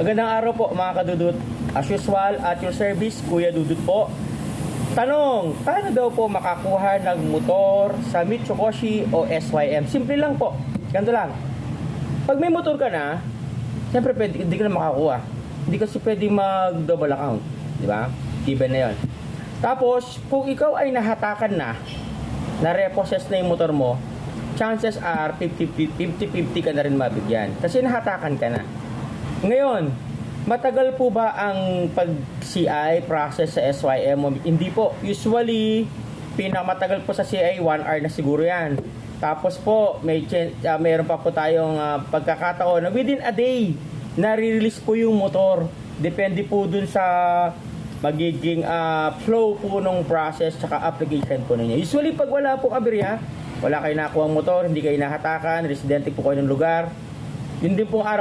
Magandang araw po mga kadudut. As usual, at your service, Kuya Dudut po. Tanong, paano daw po makakuha ng motor sa Mitsubishi o SYM? Simple lang po. Ganito lang. Pag may motor ka na, siyempre pwede, hindi ka na makakuha. Hindi kasi pwede mag-double account. Di ba? Given na yon. Tapos, kung ikaw ay nahatakan na, na-repossess na yung motor mo, chances are 50-50 ka na rin mabigyan. Kasi nahatakan ka na. Ngayon, matagal po ba ang pag-CI process sa SYM? Hindi po. Usually, pinakamatagal po sa CI, 1 hour na siguro yan. Tapos po, may chen- ah, mayroon pa po tayong ah, pagkakataon na within a day, nare-release po yung motor. Depende po dun sa magiging ah, flow po ng process tsaka application po ninyo. Usually, pag wala po aberya, wala kayo nakuha motor, hindi kayo nahatakan, residente po kayo ng lugar, yun din pong araw